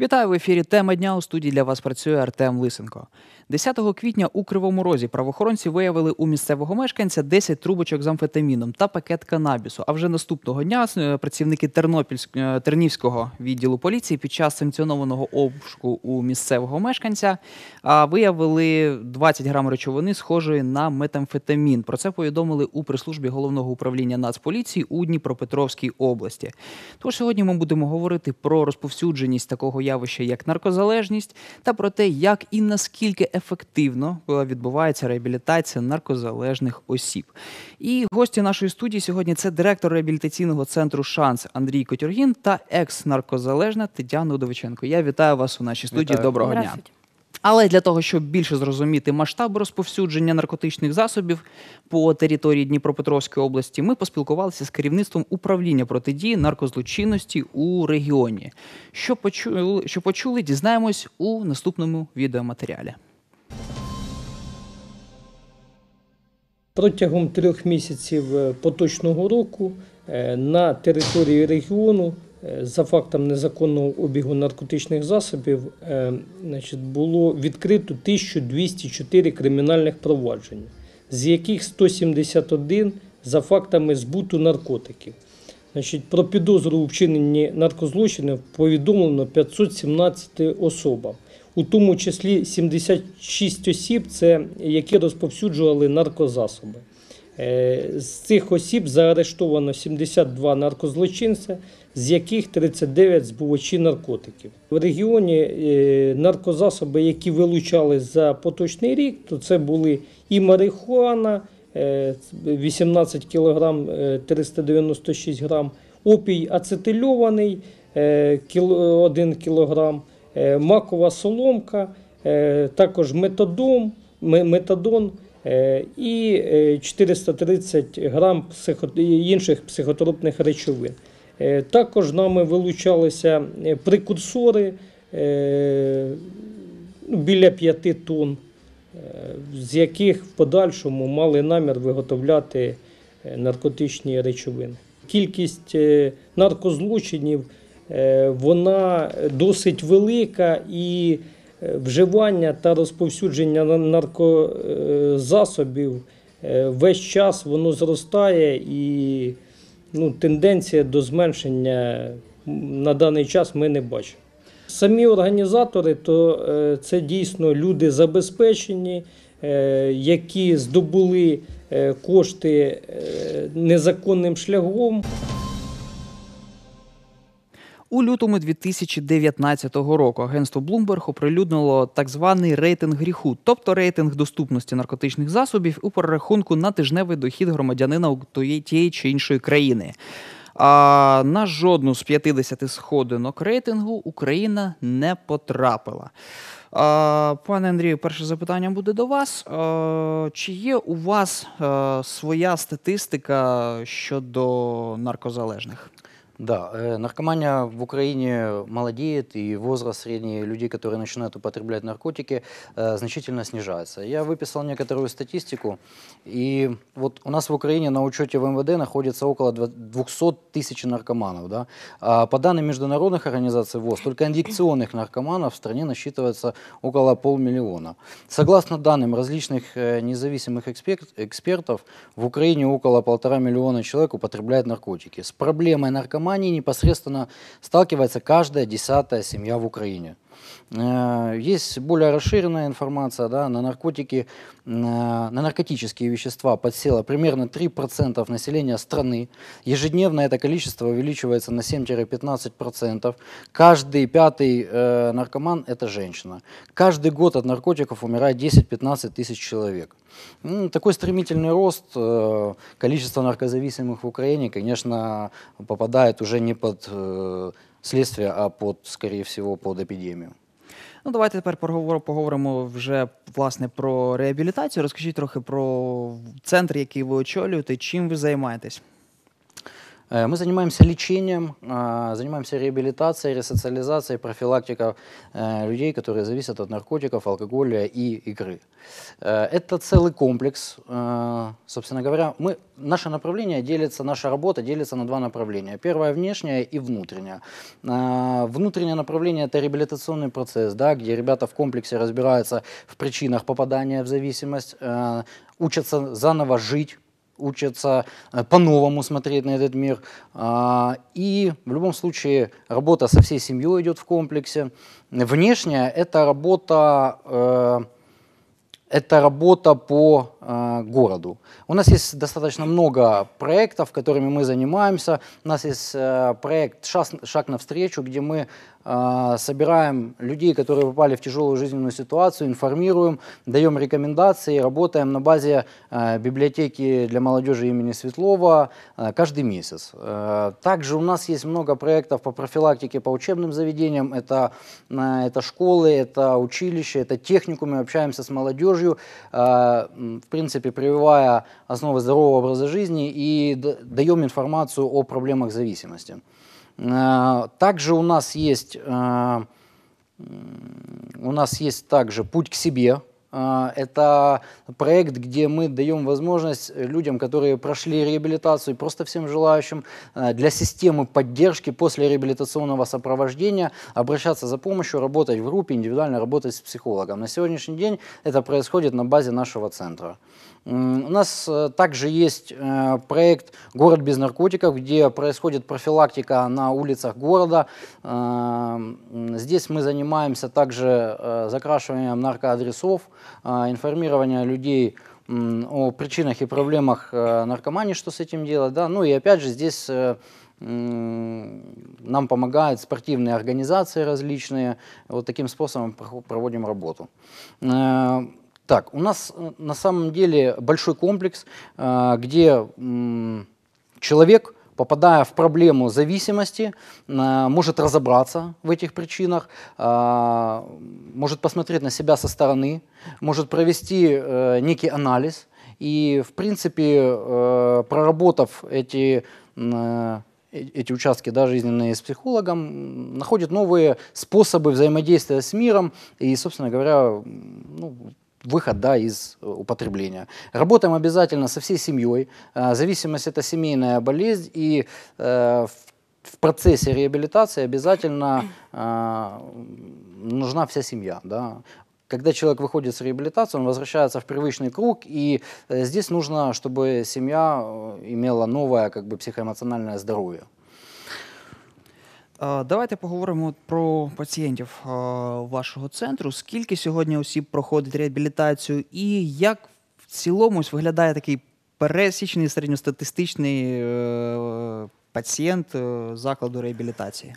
Вітаю в ефірі. Тема дня у студії для вас працює Артем Лисенко. 10 квітня у Кривому Розі правоохоронці виявили у місцевого мешканця 10 трубочок з амфетаміном та пакет канабісу. А вже наступного дня е, працівники Тернопільського е, Тернівського відділу поліції під час санкціонованого обшуку у місцевого мешканця виявили 20 грам речовини, схожої на метамфетамін. Про це повідомили у прес-службі головного управління Нацполіції у Дніпропетровській області. Тож сьогодні ми будемо говорити про розповсюдженість такого явища, як наркозалежність, та про те, як і наскільки ефективно відбувається реабілітація наркозалежних осіб. І гості нашої студії сьогодні це директор реабілітаційного центру Шанс Андрій Котюргін та екс-наркозалежна Тетяна Удовиченко. Я вітаю вас у нашій студії. Вітаю. Доброго дня. Але для того, щоб більше зрозуміти масштаб розповсюдження наркотичних засобів по території Дніпропетровської області, ми поспілкувалися з керівництвом управління протидії наркозлочинності у регіоні. Що почули, що почули, дізнаємось у наступному відеоматеріалі. Протягом трьох місяців е, поточного року е, на території регіону за фактом незаконного обігу наркотичних засобів е, значить, було відкрито 1204 кримінальних провадження, з яких 171 за фактами збуту наркотиків. Значить, про підозру у вчиненні наркозлочинів повідомлено 517 особам, у тому числі 76 осіб, це які розповсюджували наркозасоби. Е, З цих осіб заарештовано 72 наркозлочинця, з яких 39 збувачі наркотиків. В регіоні е, наркозасоби, які вилучали за поточний рік, то це були і марихуана, е, 18 кг 396 грам, опій ацетильований е, 1 кг, е, макова соломка, також метадон, метадон і е, 430 грам психо- інших психотропних речовин. Е, Також нами вилучалися е, прекурсори е, ну, біля 5 тонн, е, з яких в подальшому мали намір виготовляти е, наркотичні речовини. Кількість е, наркозлочинів е, вона досить велика і е, вживання та розповсюдження на- наркозасобів е, весь час воно зростає і ну, тенденція до зменшення на даний час ми не бачимо. Самі організатори, то е, це дійсно люди забезпечені, е, які здобули е, кошти е, незаконним шляхом. У лютому 2019 року агентство Bloomberg оприлюднило так званий рейтинг гріху, тобто рейтинг доступності наркотичних засобів у перерахунку на тижневий дохід громадянина у тієї чи іншої країни. А на жодну з 50 сходинок рейтингу Україна не потрапила. А, пане Андрію, перше запитання буде до вас. А, чи є у вас е, своя статистика щодо наркозалежних? Да, э, наркомания в Украине молодеет, и возраст средний людей, которые начинают употреблять наркотики, э, значительно снижается. Я выписал некоторую статистику, и вот у нас в Украине на учете в МВД находится около два- 200 тысяч наркоманов. Да? А по данным международных организаций ВОЗ, только инъекционных наркоманов в стране насчитывается около полмиллиона. Согласно данным различных э, независимых экспер- экспертов, в Украине около полтора миллиона человек употребляет наркотики. С проблемой наркомании непосредственно сталкивается каждая десятая семья в Украине. Э, Есть более расширенная информация, да, на наркотики, э, на наркотические вещества подсело примерно 3% населения страны. Ежедневно это количество увеличивается на 7-15%. Каждый пятый э, наркоман – это женщина. Каждый год от наркотиков умирает 10-15 тысяч человек. Ну, Такой стремительный рост количества наркозависимых в Украине, конечно, попадает уже не под следствие, а под, скоріше всього, под епідемію. Ну, давайте тепер поговоримо вже власне про реабілітацію. Розкажіть трохи про центр, який ви очолюєте, чим ви займаєтесь. Э, Мы занимаемся лечением, а, занимаемся реабилитацией, ресоциализацией, профилактикой э, людей, которые зависят от наркотиков, алкоголя и игры. Э, Это целый комплекс. Э, Собственно говоря, мы, наше направление делится, наша работа делится на два направления. Первое внешнее и внутреннее. Э, Внутреннее направление это реабилитационный процесс, да, где ребята в комплексе разбираются в причинах попадания в зависимость, э, учатся заново жить учатся э, по-новому смотреть на этот мир. А, И в любом случае работа со всей семьей идет в комплексе. Внешняя – это работа э, это работа по э, городу. У нас есть достаточно много проектов, которыми мы занимаемся. У нас есть э, проект «Шаг, «Шаг навстречу», где мы э, собираем людей, которые попали в тяжелую жизненную ситуацию, информируем, даем рекомендации, работаем на базе библиотеки для молодежи имени Светлова каждый месяц. Также у нас есть много проектов по профилактике по учебным заведениям. Это, это школы, это училища, это техникумы. Общаемся с молодежью, э, принципе, прививая основы здорового образа жизни и даем информацию о проблемах зависимости. Э, Также у нас есть, э, у нас есть также «Путь к себе». Э, Это проект, где мы даем возможность людям, которые прошли реабилитацию, просто всем желающим э, для системы поддержки после реабилитационного сопровождения обращаться за помощью, работать в группе, индивидуально работать с психологом. На сегодняшний день это происходит на базе нашего центра. У нас э, также есть э, проект «Город без наркотиков», где происходит профилактика на улицах города. Здесь мы занимаемся также закрашиванием наркоадресов, информирование людей м, о причинах и проблемах э, наркомании, что с этим делать. Да? Ну и опять же здесь э, нам помогают спортивные организации различные. Вот таким способом проводим работу. Э, Так, у нас на самом деле большой комплекс, где человек, попадая в проблему зависимости, э, может разобраться в этих причинах, э, может посмотреть на себя со стороны, может провести э, некий анализ. И, в принципе, проработав эти эти участки да, жизненные с психологом, находит новые способы взаимодействия с миром и, собственно говоря, ну, выход да, из э, употребления. Работаем обязательно со всей семьей. Э, Зависимость – это семейная болезнь, и э, в процессе реабилитации обязательно нужна вся семья. Да. Когда человек выходит с реабилитации, он возвращается в привычный круг, и здесь нужно, чтобы семья имела новое как бы, психоэмоциональное здоровье. Е, Давайте поговоримо про пацієнтів е, вашого центру. Скільки сьогодні осіб проходить реабілітацію, і як в цілому виглядає такий пересічний середньостатистичний е, пацієнт е, закладу реабілітації?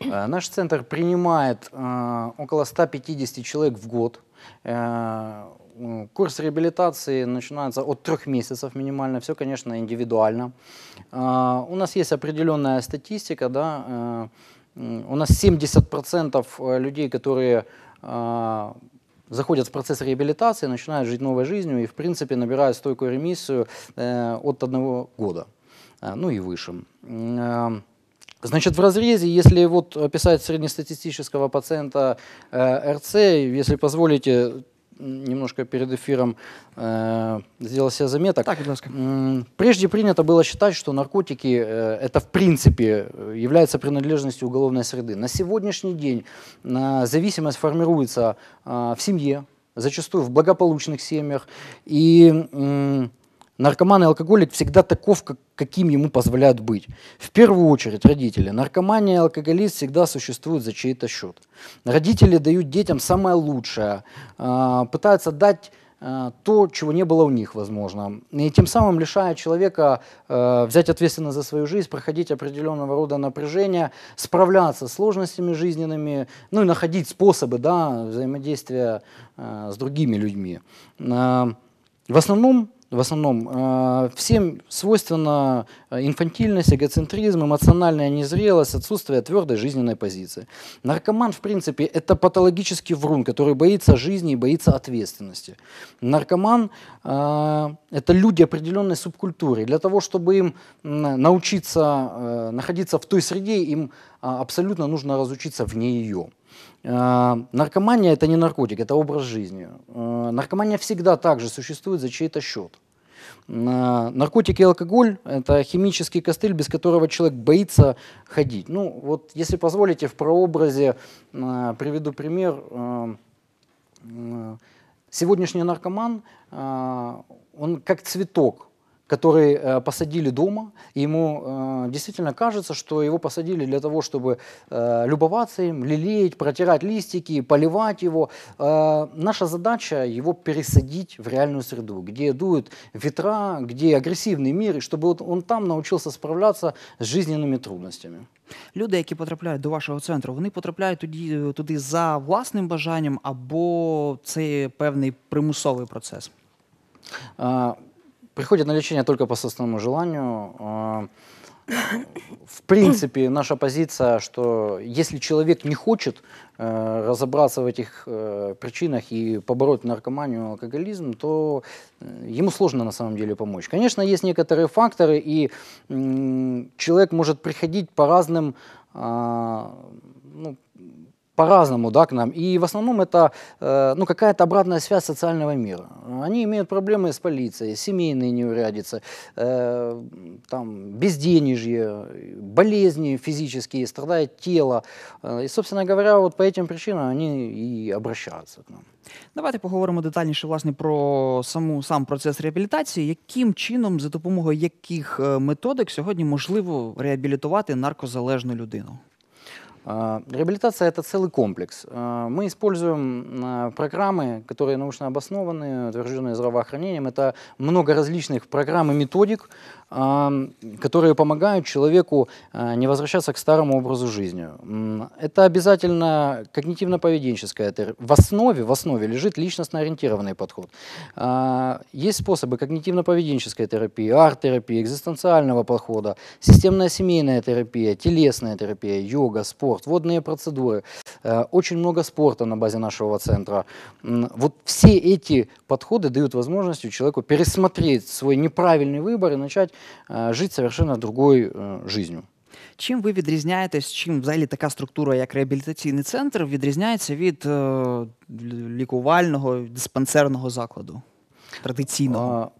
Э, Наш центр принимает э, около 150 человек в год. Курс реабилитации начинается от трех месяцев минимально. Все, конечно, индивидуально. Э, У нас есть определенная статистика. Да, э, у нас 70% э, людей, которые э, заходят в процесс реабилитации, начинают жить новой жизнью и, в принципе, набирают стойкую ремиссию э, от одного года, ну и выше. Значит, в разрезе, если вот описать среднестатистического пациента РЦ, если позволите, немножко перед эфиром э, сделал себе заметок. Так, Прежде принято было считать, что наркотики э, это в принципе э, является принадлежностью уголовной среды. На сегодняшний день э, зависимость формируется э, в семье, зачастую в благополучных семьях. И наркоман и алкоголик всегда таков, как, каким ему позволяют быть. В первую очередь родители. Наркомания и алкоголист всегда существуют за чей-то счет. Родители дают детям самое лучшее, э, пытаются дать э, то, чего не было у них, возможно. И тем самым лишая человека э, взять ответственность за свою жизнь, проходить определенного рода напряжения, справляться с сложностями жизненными, ну и находить способы да, взаимодействия с другими людьми. В основном в основном, э, всем свойственна э, инфантильность, эгоцентризм, эмоциональная незрелость, отсутствие твердой жизненной позиции. Наркоман, в принципе, это патологический врун, который боится жизни и боится ответственности. Наркоман э, это люди определенной субкультуры. Для того, чтобы им научиться находиться в той среде, им а, абсолютно нужно разучиться вне ее. А, наркомания – это не наркотик, это образ жизни. А, наркомания всегда также существует за чей-то счет. Наркотики и алкоголь – это химический костыль, без которого человек боится ходить. Ну, вот, если позволите, в прообразе приведу пример. Сегодняшний наркоман, он как цветок, который э, посадили дома, и ему э, действительно кажется, что его посадили для того, чтобы э, любоваться им, лелеять, протирать листики, поливать его. Наша задача его пересадить в реальную среду, где дуют ветра, где агрессивный мир, и чтобы он, он там научился справляться з жизненными трудностями. Люди, які потрапляють до вашого центру, вони потрапляють туди, туди за власним бажанням, або це певний примусовий процес? Приходят на лечение только по собственному желанию. А, в принципе, наша позиция, что если человек не хочет э, разобраться в этих э, причинах и побороть наркоманию, алкоголизм, то э, ему сложно на самом деле помочь. Конечно, есть некоторые факторы, и человек может приходить по разным а, ну, по-разному да, к нам. И в основном это э, ну, какая-то обратная связь социального мира. Они имеют проблемы с полицией, семейные неурядицы, э, там, безденежье, болезни физические, страдает тело. Э, и, собственно говоря, вот по этим причинам они и обращаются к нам. Давайте поговоримо детальніше власне про саму сам процес реабілітації. Яким чином, за допомогою яких методик сьогодні можливо реабілітувати наркозалежну людину? А, реабилитация – это целый комплекс. А, мы используем а, программы, которые научно обоснованы, утвержденные здравоохранением. Это много различных программ и методик, которые помогают человеку не возвращаться к старому образу жизни. Это обязательно когнитивно-поведенческая терапия. В основе, в основе лежит личностно-ориентированный подход. Есть способы когнитивно-поведенческой терапии, арт-терапии, экзистенциального подхода, системная семейная терапия, телесная терапия, йога, спорт, водные процедуры. Очень много спорта на базе нашего центра. Вот все эти подходы дают возможность человеку пересмотреть свой неправильный выбор и начать Э, жить совершенно другой э, жизнью. Чим ви відрізняєтесь, чим взагалі така структура, як реабілітаційний центр, відрізняється від е, лікувального диспансерного закладу традиційного?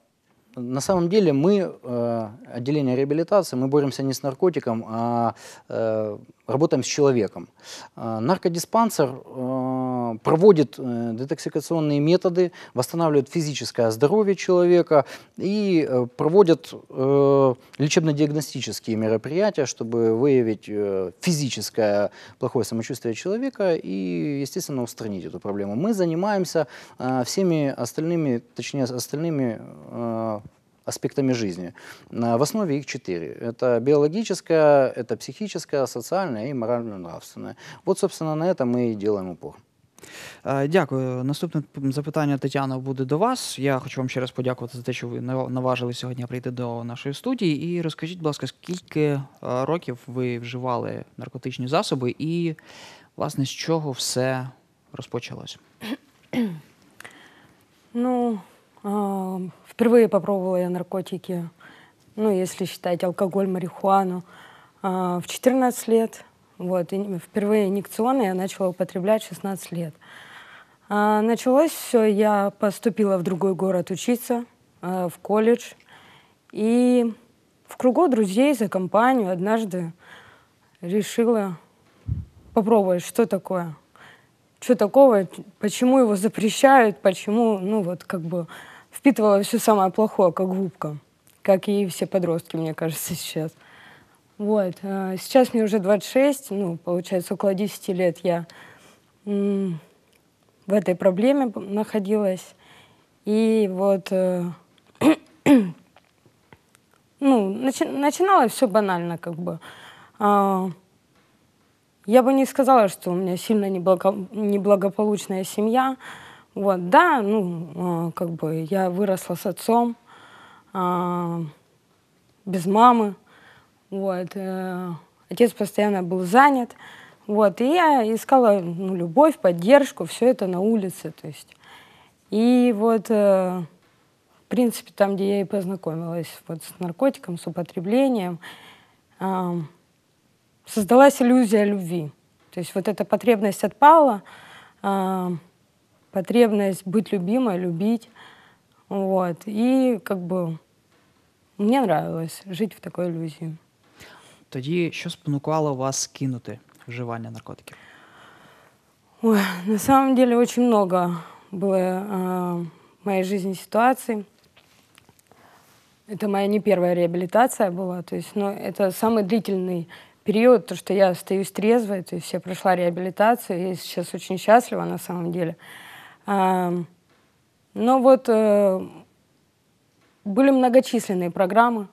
На самом деле мы, э, отделение реабилитации, мы боремся не с наркотиком, а э, работаем с человеком. Э, наркодиспансер э, проводит э, детоксикационные методы, восстанавливает физическое здоровье человека и э, проводит лечебно-диагностические мероприятия, чтобы выявить физическое плохое самочувствие человека и, естественно, устранить эту проблему. Мы занимаемся всеми остальными, точнее, остальными аспектами жизни. В основе их четыре. Это биологическая, это психическая, социальная и морально-нравственная. Вот, собственно, на это мы и делаем упор. Дякую. Наступне запитання Тетяна буде до вас. Я хочу вам ще раз подякувати за те, що ви наважили сьогодні прийти до нашої студії. І розкажіть, будь ласка, скільки років ви вживали наркотичні засоби, і власне з чого все розпочалось? Ну, Впервые попробовала я наркотики, ну, если считать алкоголь, марихуану, в 14 лет. Вот, и впервые инъекционные я начала употреблять 16 лет. А началось все, я поступила в другой город учиться, в колледж. И в кругу друзей за компанию однажды решила попробовать, что такое. Что такого, почему его запрещают, почему, ну вот как бы впитывала все самое плохое, как губка, как и все подростки, мне кажется, сейчас. Вот. А сейчас мне уже 26, ну, получается, около 10 лет я в этой проблеме находилась. И вот, э, ну, начи начиналось все банально, как бы. Я бы не сказала, что у меня сильно неблаго неблагополучная семья, вот, да, ну, а, как бы я выросла с отцом, а, без мамы. Вот. э, Отец постоянно был занят. Вот. И я искала ну, любовь, поддержку, все это на улице. То есть. И вот, э, в принципе, там, где я и познакомилась вот, с наркотиком, с употреблением, создалась иллюзия любви. То есть вот эта потребность отпала, а, потребность быть любимой, любить. Вот. И как бы мне нравилось жить в такой иллюзии. Тоді що спонукало вас кинути вживання наркотиків? Ой, на самом деле очень много было э, в моей жизни ситуаций. Это моя не первая реабилитация была, то есть, но это самый длительный период, то, что я остаюсь трезвой, то есть я прошла реабилитацию, я сейчас очень счастлива на самом деле. А, но вот э, были многочисленные программы,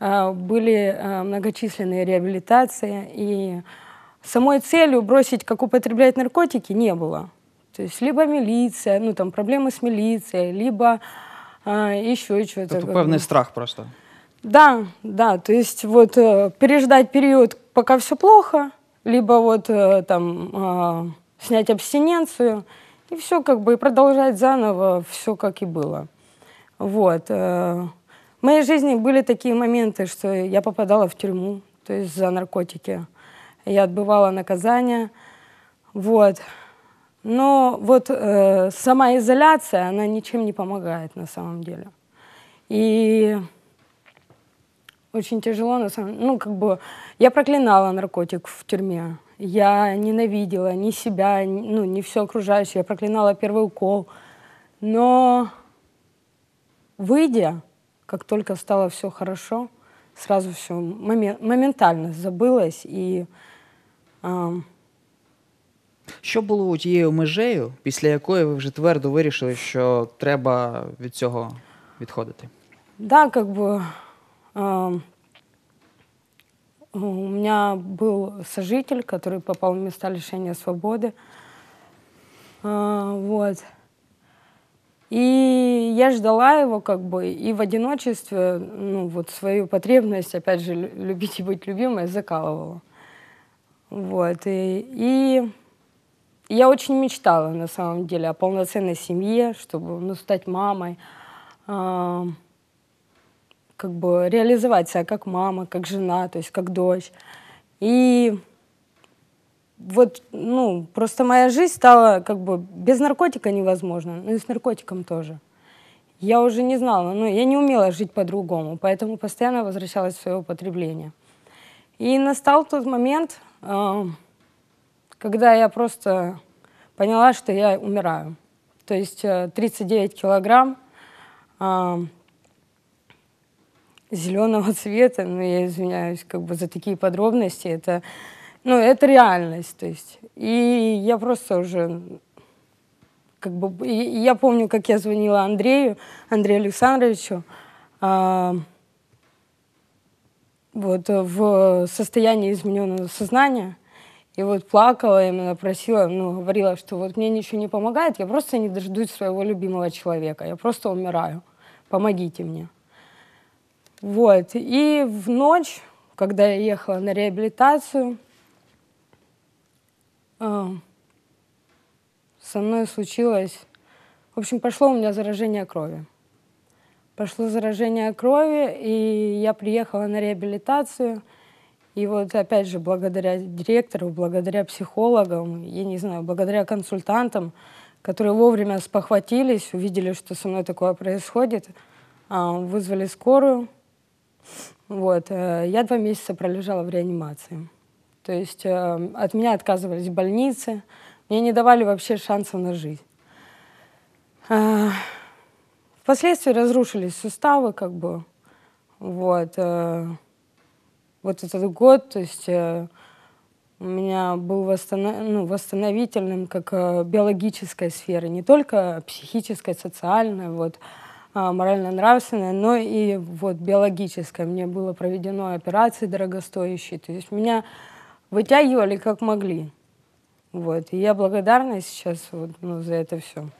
э, были э, многочисленные реабилитации, и самой целью бросить, как употреблять наркотики, не было. То есть либо милиция, ну там проблемы с милицией, либо а, еще что-то. Как певний страх просто. Да, да, то есть вот э, переждать период, пока все плохо, либо вот э, там а, снять абстиненцию, и все как бы и продолжать заново все как и было. Вот. э. В моей жизни были такие моменты, что я попадала в тюрьму, то есть за наркотики. Я отбывала наказание. Вот. Но вот э, сама изоляция, она ничем не помогает на самом деле. И очень тяжело, на самом Ну, как бы, я проклинала наркотик в тюрьме. Я ненавидела ни себя, ни- ну, не все окружающее. Я проклинала первый укол. Но выйдя, как только стало все хорошо, сразу все моментально забылось. И ам, Що було тією межею, після якої ви вже твердо вирішили, що треба від цього відходити? Да, как бы ам, у меня был сожитель, который попал в места лишения свободы. А, вот. И я ждала его как бы и в одиночестве, ну вот свою потребность, опять же, лю- любить и быть любимой закалывала. Вот. И, и я очень мечтала на самом деле о полноценной семье, чтобы ну, стать мамой. Как бы реализовать себя как мама, как жена, то есть как дочь. И вот, ну, просто моя жизнь стала как бы без наркотика невозможно, ну и с наркотиком тоже. Я уже не знала, ну, я не умела жить по-другому, поэтому постоянно возвращалась в свое употребление. И настал тот момент, а, когда я просто поняла, что я умираю. То есть э, 39 килограмм, а, зеленого цвета, ну, я извиняюсь как бы за такие подробности, это, ну, это реальность, то есть. И я просто уже, как бы, я помню, как я звонила Андрею, Андрею Александровичу, а, вот в состоянии измененного сознания, и вот плакала, именно просила, ну, говорила, что вот мне ничего не помогает, я просто не дождусь своего любимого человека, я просто умираю, помогите мне. Вот. И в ночь, когда я ехала на реабилитацию, а, со мной случилось... В общем, пошло у меня заражение крови. Пошло заражение крови, и я приехала на реабилитацию. И вот опять же, благодаря директору, благодаря психологам, я не знаю, благодаря консультантам, которые вовремя спохватились, увидели, что со мной такое происходит, а, вызвали скорую, вот. э, Я два месяца пролежала в реанимации. То есть э, от меня отказывались в больнице, мне не давали вообще шансов на жизнь. А, Впоследствии разрушились суставы, как бы. Вот. э, Вот этот год, то есть у меня был восстанов- ну, восстановительным как биологической сферы, не только психической, социальной, вот, а, морально-нравственной, но и вот биологической. Мне было проведено операции дорогостоящие, то есть меня вытягивали как могли. Вот. И я благодарна сейчас вот, ну, за это все.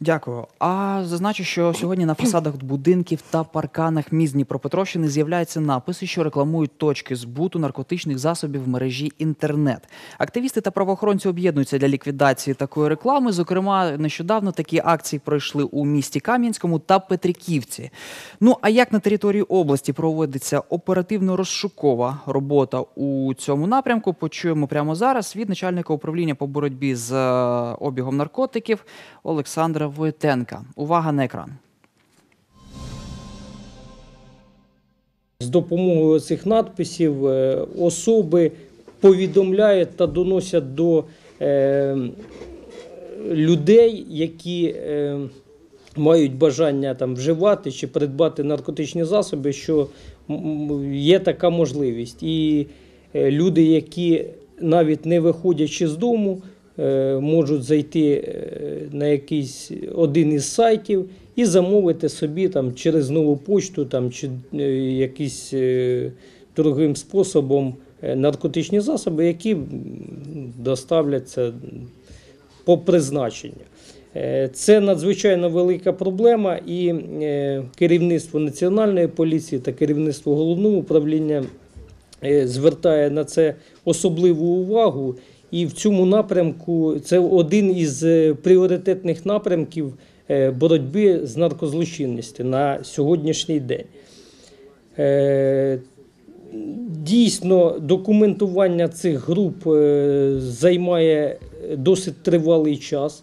Дякую. А зазначу, що сьогодні на фасадах будинків та парканах міст Дніпропетровщини з'являються написи, що рекламують точки збуту наркотичних засобів в мережі інтернет. Активісти та правоохоронці об'єднуються для ліквідації такої реклами. Зокрема, нещодавно такі акції пройшли у місті Кам'янському та Петриківці. Ну а як на території області проводиться оперативно-розшукова робота у цьому напрямку, почуємо прямо зараз від начальника управління по боротьбі з е, обігом наркотиків Олександра Войтенка. Увага на екран. З допомогою цих надписів е, особи повідомляють та доносять до е, людей, які е, мають бажання там вживати чи придбати наркотичні засоби, що є така можливість. І люди, які навіть не виходячи з дому, можуть зайти е, на якийсь один із сайтів і замовити собі там через нову почту там, чи е, якийсь е, другим способом е, наркотичні засоби, які доставляться по призначенню. Е, Це надзвичайно велика проблема, і е, керівництво Національної поліції та керівництво головного управління е, звертає на це особливу увагу. І в цьому напрямку це один із е, пріоритетних напрямків е, боротьби з наркозлочинністю на сьогоднішній день. Е, Дійсно, документування цих груп займає досить тривалий час.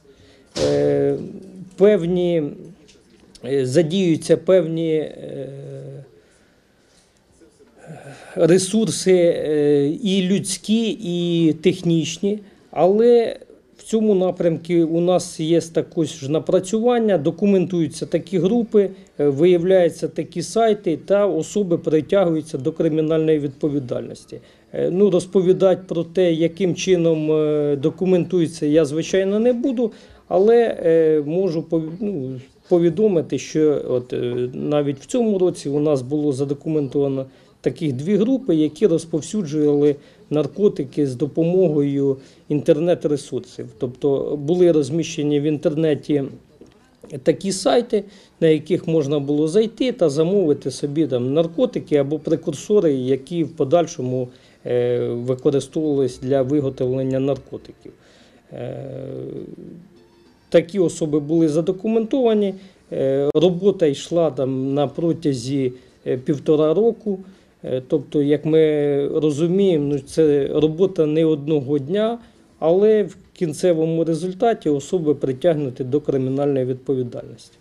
Певні задіюються певні ресурси е, і людські, і технічні, але в цьому напрямку у нас є також напрацювання, документуються такі групи, е, виявляються такі сайти, та особи притягуються до кримінальної відповідальності. Е, Ну, розповідати про те, яким чином документується, я звичайно не буду, але можу ну, повідомити, що от, навіть в цьому році у нас було задокументовано таких дві групи, які розповсюджували наркотики з допомогою інтернет-ресурсів. Тобто були розміщені в інтернеті такі сайти, на яких можна було зайти та замовити собі там наркотики або прекурсори, які в подальшому е, використовувались для виготовлення наркотиків. Е, Такі особи були задокументовані. Е, Робота йшла там на протязі півтора року. Е, Тобто, як ми розуміємо, ну, це робота не одного дня, але в кінцевому результаті особи притягнуті до кримінальної відповідальності.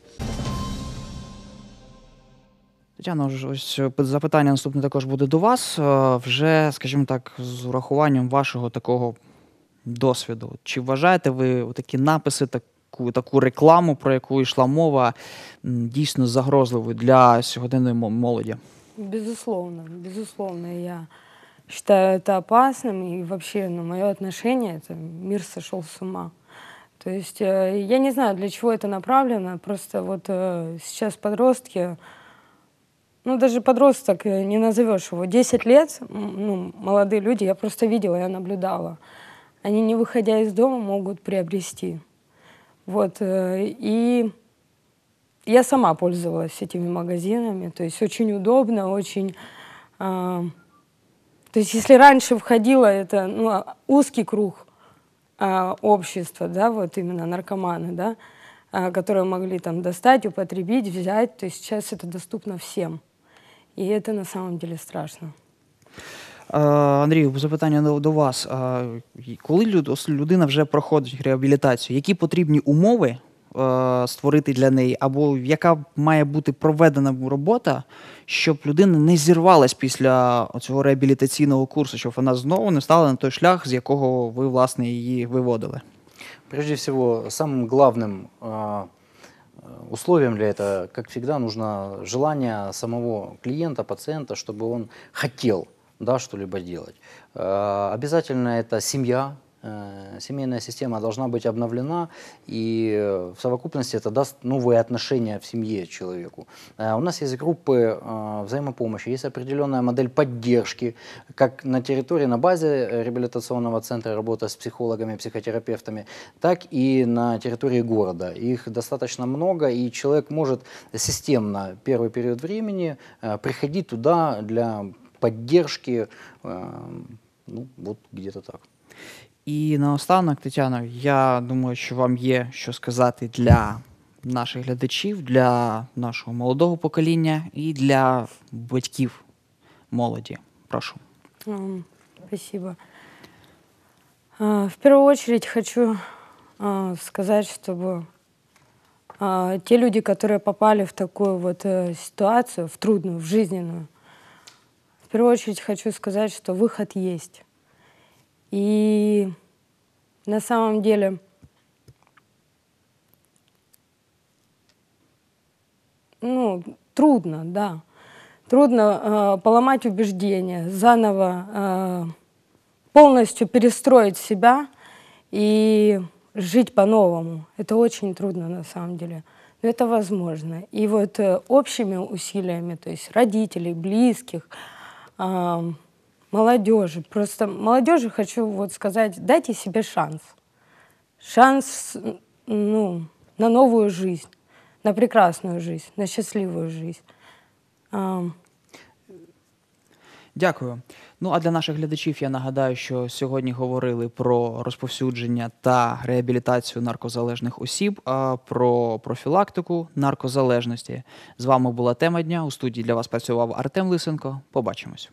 Тетяно, ось е, запитання наступне також буде до вас. Е, Вже, скажімо так, з урахуванням вашого такого досвіду. Чи вважаєте ви такі написи, таку, таку рекламу, про яку йшла мова, дійсно загрозливою для сьогоденної молоді? Безусловно, безусловно, я считаю это опасным. И вообще, ну, мое отношение, это мир сошел с ума. То есть э, я не знаю, для чего это направлено. Просто вот э, сейчас подростки, ну даже подросток э, не назовешь его, 10 лет, ну, молодые люди, я просто видела, я наблюдала. Они, не выходя из дома, могут приобрести. Вот, и я сама пользовалась этими магазинами, то есть очень удобно, очень... а, то есть если раньше входило это ну, а, узкий круг а, общества, да, вот именно наркоманы, да, а, которые могли там достать, употребить, взять, то есть сейчас это доступно всем. И это на самом деле страшно. Е, Андрію, запитання до, до вас. Е, й- Коли люд- ос- людина вже проходить реабілітацію, які потрібні умови е, створити для неї, або яка має бути проведена робота, щоб людина не зірвалась після цього реабілітаційного курсу, щоб вона знову не стала на той шлях, з якого ви власне її виводили? Прежде всего, самым главным а, э, условием для этого, как всегда, нужно желание самого клиента, пациента, чтобы он хотел да, что-либо делать. Э, Обязательно это семья, Э, Семейная система должна быть обновлена, и э, в совокупности это даст новые отношения в семье человеку. Э, У нас есть группы э, взаимопомощи, есть определенная модель поддержки, как на территории, на базе э, реабилитационного центра работа с психологами, психотерапевтами, так и на территории города. Их достаточно много, и человек может системно первый период времени э, приходить туда для поддержки, э, ну, вот где-то так. І наостанок, Тетяно, я думаю, що вам є що сказати для наших глядачів, для нашого молодого покоління і для батьків молоді. Прошу. Ам, Спасибо. А, В первую очередь хочу а, сказать, чтобы а, те люди, которые попали в такую вот э, ситуацию, в трудную, в жизненную, в первую очередь хочу сказать, что выход есть. И на самом деле ну, трудно, да. Трудно э, поломать убеждения, заново э, полностью перестроить себя и жить по-новому. Это очень трудно на самом деле. Но это возможно. И вот э, общими усилиями, то есть родителей, близких, э, молодежи, просто молодежи хочу вот сказать, дайте себе шанс. Шанс ну, на новую жизнь, на прекрасную жизнь, на счастливую жизнь. Дякую. Ну а для наших глядачів я нагадаю, що сьогодні говорили про розповсюдження та реабілітацію наркозалежних осіб, про профілактику наркозалежності. З вами була тема дня. У студії для вас працював Артем Лисенко. Побачимось.